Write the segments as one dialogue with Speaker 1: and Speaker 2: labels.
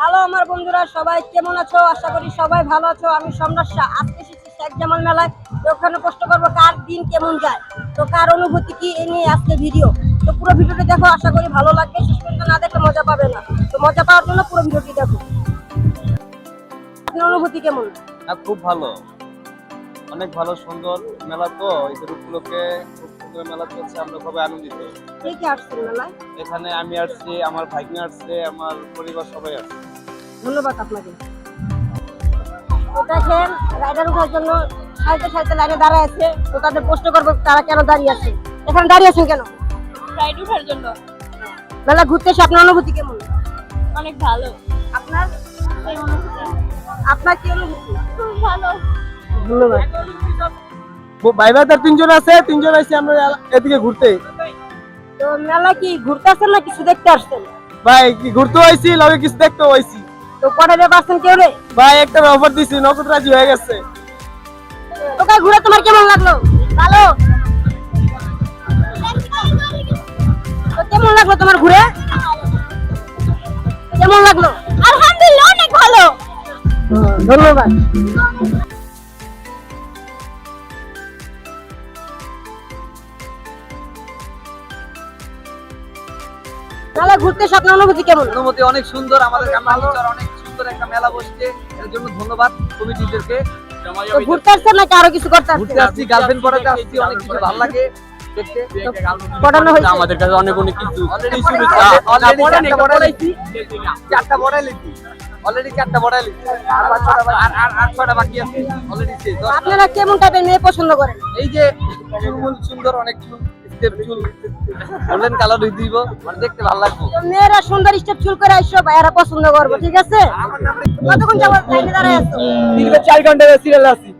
Speaker 1: Hello আমার বন্ধুরা, সবাই কেমন আছো? আশা করি সবাই ভালো আছো। আমি সম্রাট শাহ। আজকে এসেছি শেখ জামাল মেলায়। তো ওখানে প্রশ্ন করব কার দিন কেমন যায়। তো কার অনুভূতি কি এ নিয়ে আজকে ভিডিও। তো পুরো ভিডিওটি দেখো, আশা করি ভালো লাগবে। শেষ পর্যন্ত না দেখলে মজা পাবে না। তো মজা পাওয়ার জন্য পুরো ভিডিওটি দেখো। আপনার অনুভূতি কেমন?
Speaker 2: খুব ভালো। অনেক ভালো, সুন্দর মেলা তো। ঈদের উপলক্ষে খুব সুন্দর মেলা চলছে আমরা সবাই আনন্দিত।
Speaker 1: কে কে আসছেন মেলায়?
Speaker 2: এখানে আমি আসছি আমার ভাগ্নে আসছে আমার পরিবার সবাই আসছে।
Speaker 1: ধন্যবাদ আপনাকে। তো দেখেন রাইডার ওঠার জন্য সাইতে সাইতে লাইনে দাঁড়ায় আছে। তো তাদের প্রশ্ন করব তারা কেন দাঁড়িয়ে আছে? এখানে দাঁড়িয়ে আছেন কেন?
Speaker 3: রাইড ওঠার জন্য।
Speaker 1: মেলা ঘুরতে এসে আপনার অনুভূতি কেমন?
Speaker 3: অনেক ভালো।
Speaker 1: আপনার? আপনার কি অনুভূতি?
Speaker 3: খুব ভালো।
Speaker 1: ধন্যবাদ।
Speaker 2: ভাই ভাইদের তিনজন আছে তিনজন আছে আমরা এদিকে ঘুরতে।
Speaker 1: তো মেলা কি ঘুরতে আসছেন না কিছু দেখতে আসছেন?
Speaker 2: ভাই কি ঘুরতে আইছি লগে কিছু দেখতে আইছি।
Speaker 1: তো কেউ রে
Speaker 2: ভাই একটা অফার দিছি নগদ রাজি হয়ে গেছে।
Speaker 1: তোকে ঘুরে তোমার কেমন লাগল? ভালো? কেমন লাগল তোমার ঘুরে? কেমন লাগল?
Speaker 3: আলহামদুলিল্লাহ অনেক ভালো।
Speaker 1: ধন্যবাদ। মেলা ঘুরতে আপনার অনুভূতি কেমন?
Speaker 4: অনুমতি অনেক সুন্দর আমাদের কামালিচর অনেক সুন্দর একটা মেলা বসছে এর জন্য ধন্যবাদ কমিটিদেরকে।
Speaker 1: তো ঘুরতে আসছেন নাকি আরও কিছু করতে
Speaker 4: ঘুরতে আসছি গার্লফ্রেন্ড পড়াতে আসছি অনেক কিছু ভালো লাগে
Speaker 1: পড়ানো হয়েছে?
Speaker 2: আমাদের কাছে অনেক অনেক কিছু
Speaker 4: অলরেডি অলরেডি চারটা বড়াইছি চারটা বড়াইছি অলরেডি চারটা বড়াইছি আর পাঁচ ছটা বা- আর আর আর ছটা বাকি আছে। অলরেডি
Speaker 1: আপনারা কেমন টাইপের মেয়ে পছন্দ করেন?
Speaker 4: এই যে সুন্দর অনেক স্টেপ চুল গোল্ডেন কালার দিব মানে দেখতে ভালো লাগবে।
Speaker 1: মেয়েরা সুন্দর স্টেপ চুল করে ভাইয়ারা পছন্দ করব ঠিক আছে? কতক্ষণ লাইনে দাঁড়ায় আছো?
Speaker 2: দীর্ঘ চার ঘণ্টা সিরিয়াল আছি।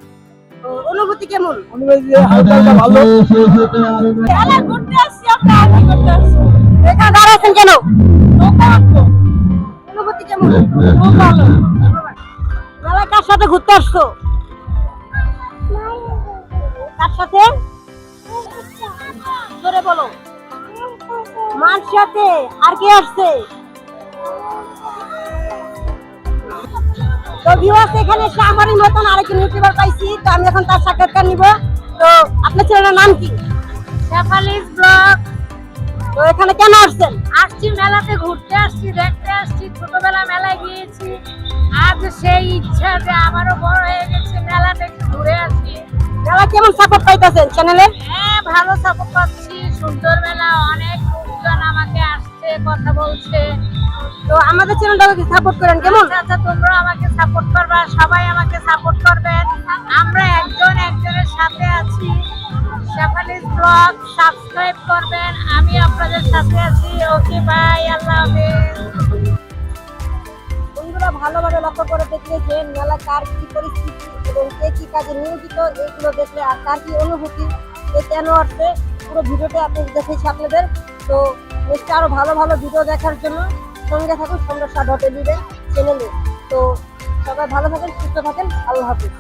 Speaker 1: অনুভূতি কেমন?
Speaker 2: অনুভূতি হালকা হালকা ভালো।
Speaker 3: ঘুরতে আসছি আমরা আগে করতে আসছি।
Speaker 1: এখানে দাঁড়াচ্ছেন কেন? অনুভূতি কেমন? খুব ভালো। কার সাথে ঘুরতে আসছো? কার সাথে? বলো? মার সাথে আর কে আসছে? তো ভিউয়ার্স এখানে এসে আমারই মতন আরেকজন ইউটিউবার পাইছি তো আমি এখন তার সাক্ষাৎকার নিব। তো আপনার ছেলেটার নাম কি?
Speaker 3: শেফালিস ব্লগ।
Speaker 1: তো এখানে কেন আসছেন?
Speaker 3: আসছি মেলাতে ঘুরতে আসছি দেখতে আসছি ছোটবেলা মেলায় গিয়েছি। আজ সেই ইচ্ছা যে আমারও বড় হয়ে গেছে মেলাতে একটু ঘুরে আসি।
Speaker 1: মেলা কেমন সাপোর্ট পাইতেছেন চ্যানেলে
Speaker 3: হ্যাঁ ভালো সাপোর্ট পাচ্ছি। সুন্দর মেলা অনেক লোকজন আমাকে আসছে কথা বলছে।
Speaker 1: তো আমাদের চ্যানেলটাকে সাপোর্ট করেন? কেমন?
Speaker 3: আচ্ছা আচ্ছা তোমরা আমাকে সাপোর্ট করবা সবাই আমাকে সাপোর্ট করবেন। আমরা একজন একজনের সাথে আছি। শেফালিস ব্লগ সাবস্ক্রাইব করবেন। আমি আপনাদের সাথে আছি। ওকে বাই আল্লাহ হাফেজ।
Speaker 1: বন্ধুরা ভালোভাবে লক্ষ্য করে দেখলে যে মেলা কার কি পরিস্থিতি এবং কে কি কাজে নিয়োজিত এগুলো দেখলে আর কার কি অনুভূতি কে কেন আসছে পুরো ভিডিওটা আপনি দেখেছি আপনাদের। তো নেক্সট আরও ভালো ভালো ভিডিও দেখার জন্য সঙ্গে থাকুন সম্রাট ডট চ্যানেলে। তো সবাই ভালো থাকেন, সুস্থ থাকেন, আল্লাহ হাফিজ।